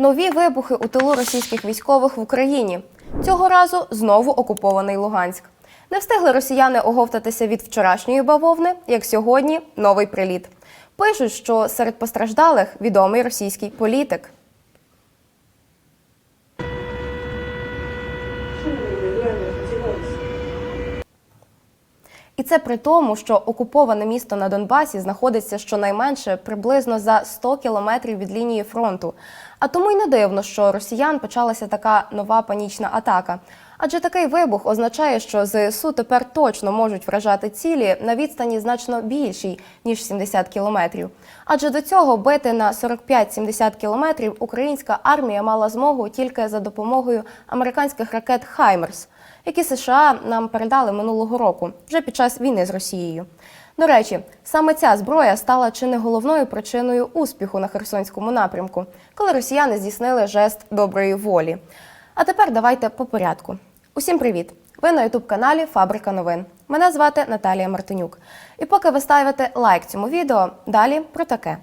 Нові вибухи у тилу російських військових в Україні. Цього разу знову окупований Луганськ. Не встигли росіяни оговтатися від вчорашньої бавовни, як сьогодні новий приліт. Пишуть, що серед постраждалих відомий російський політик. І це при тому, що окуповане місто на Донбасі знаходиться щонайменше приблизно за 100 кілометрів від лінії фронту. А тому й не дивно, що росіян почалася така нова панічна атака. Адже такий вибух означає, що ЗСУ тепер точно можуть вражати цілі на відстані значно більшій ніж 70 кілометрів. Адже до цього бити на 45-70 кілометрів українська армія мала змогу тільки за допомогою американських ракет Хаймерс які США нам передали минулого року вже під час війни з Росією. До речі, саме ця зброя стала чи не головною причиною успіху на Херсонському напрямку, коли росіяни здійснили жест доброї волі. А тепер давайте по порядку. Усім привіт! Ви на ютуб-каналі Фабрика новин. Мене звати Наталія Мартинюк. І поки ви ставите лайк цьому відео, далі про таке.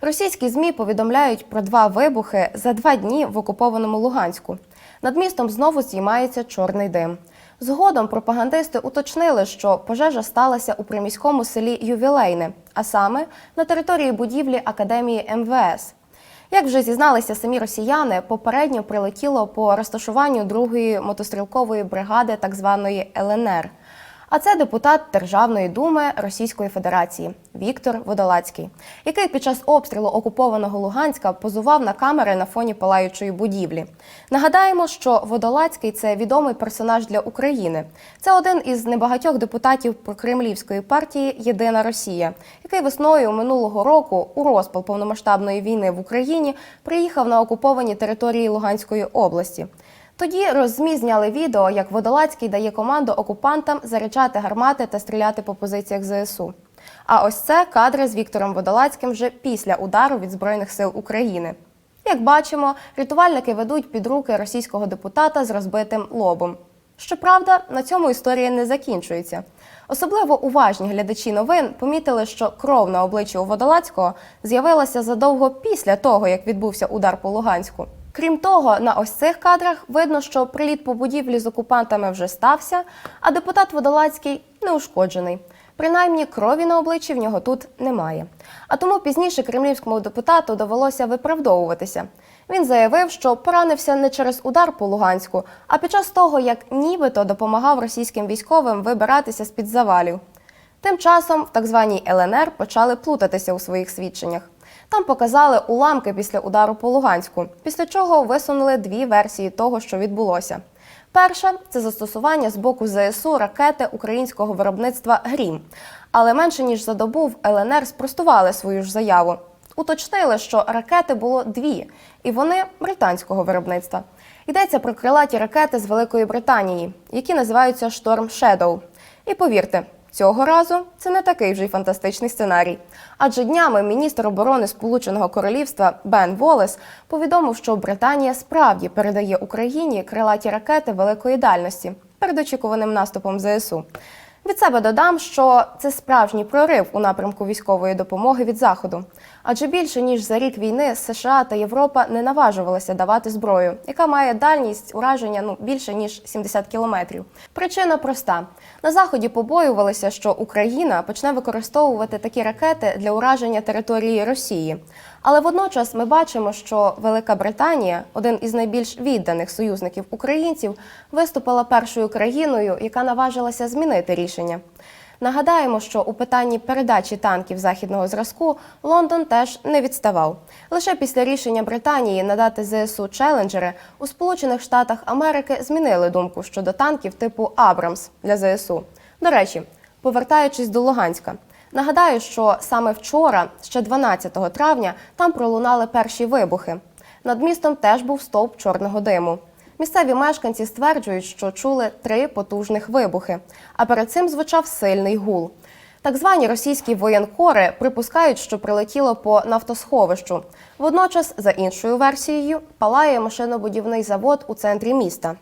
Російські ЗМІ повідомляють про два вибухи за два дні в окупованому Луганську. Над містом знову здіймається чорний дим. Згодом пропагандисти уточнили, що пожежа сталася у приміському селі Ювілейне, а саме на території будівлі Академії МВС. Як вже зізналися самі росіяни, попередньо прилетіло по розташуванню другої мотострілкової бригади, так званої ЛНР. А це депутат Державної думи Російської Федерації Віктор Водолацький, який під час обстрілу окупованого Луганська позував на камери на фоні палаючої будівлі. Нагадаємо, що Водолацький це відомий персонаж для України. Це один із небагатьох депутатів прокремлівської партії Єдина Росія, який весною минулого року у розпал повномасштабної війни в Україні приїхав на окуповані території Луганської області. Тоді роззмі зняли відео, як Водолацький дає команду окупантам заряджати гармати та стріляти по позиціях ЗСУ. А ось це кадри з Віктором Водолацьким вже після удару від Збройних сил України. Як бачимо, рятувальники ведуть під руки російського депутата з розбитим лобом. Щоправда, на цьому історія не закінчується. Особливо уважні глядачі новин помітили, що кров на обличчі у Водолацького з'явилася задовго після того, як відбувся удар по Луганську. Крім того, на ось цих кадрах видно, що приліт по будівлі з окупантами вже стався, а депутат Водолацький не ушкоджений. Принаймні, крові на обличчі в нього тут немає. А тому пізніше кремлівському депутату довелося виправдовуватися. Він заявив, що поранився не через удар по Луганську, а під час того, як нібито допомагав російським військовим вибиратися з під завалів. Тим часом в так званій ЛНР почали плутатися у своїх свідченнях. Там показали уламки після удару по Луганську, після чого висунули дві версії того, що відбулося. Перша це застосування з боку ЗСУ ракети українського виробництва Грім. Але менше ніж за добу в ЛНР спростували свою ж заяву. Уточнили, що ракети було дві, і вони британського виробництва. Йдеться про крилаті ракети з Великої Британії, які називаються Шторм Shadow. І повірте, Цього разу це не такий вже й фантастичний сценарій. Адже днями міністр оборони Сполученого Королівства Бен Волес повідомив, що Британія справді передає Україні крилаті ракети великої дальності перед очікуваним наступом ЗСУ. Від себе додам, що це справжній прорив у напрямку військової допомоги від заходу. Адже більше ніж за рік війни США та Європа не наважувалися давати зброю, яка має дальність ураження ну більше ніж 70 кілометрів. Причина проста: на заході побоювалися, що Україна почне використовувати такі ракети для ураження території Росії. Але водночас ми бачимо, що Велика Британія, один із найбільш відданих союзників українців, виступила першою країною, яка наважилася змінити рішення. Нагадаємо, що у питанні передачі танків західного зразку Лондон теж не відставав. Лише після рішення Британії надати ЗСУ челенджери у Сполучених Штатах Америки змінили думку щодо танків типу Абрамс для ЗСУ. До речі, повертаючись до Луганська. Нагадаю, що саме вчора, ще 12 травня, там пролунали перші вибухи. Над містом теж був стовп чорного диму. Місцеві мешканці стверджують, що чули три потужних вибухи, а перед цим звучав сильний гул. Так звані російські воєнкори припускають, що прилетіло по нафтосховищу. Водночас, за іншою версією, палає машинобудівний завод у центрі міста.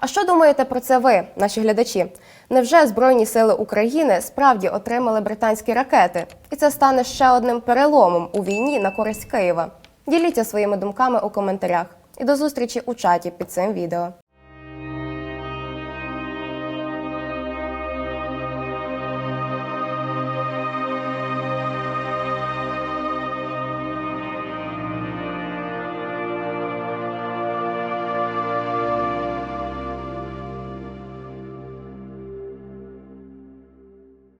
А що думаєте про це ви, наші глядачі? Невже Збройні сили України справді отримали британські ракети? І це стане ще одним переломом у війні на користь Києва? Діліться своїми думками у коментарях. І до зустрічі у чаті під цим відео.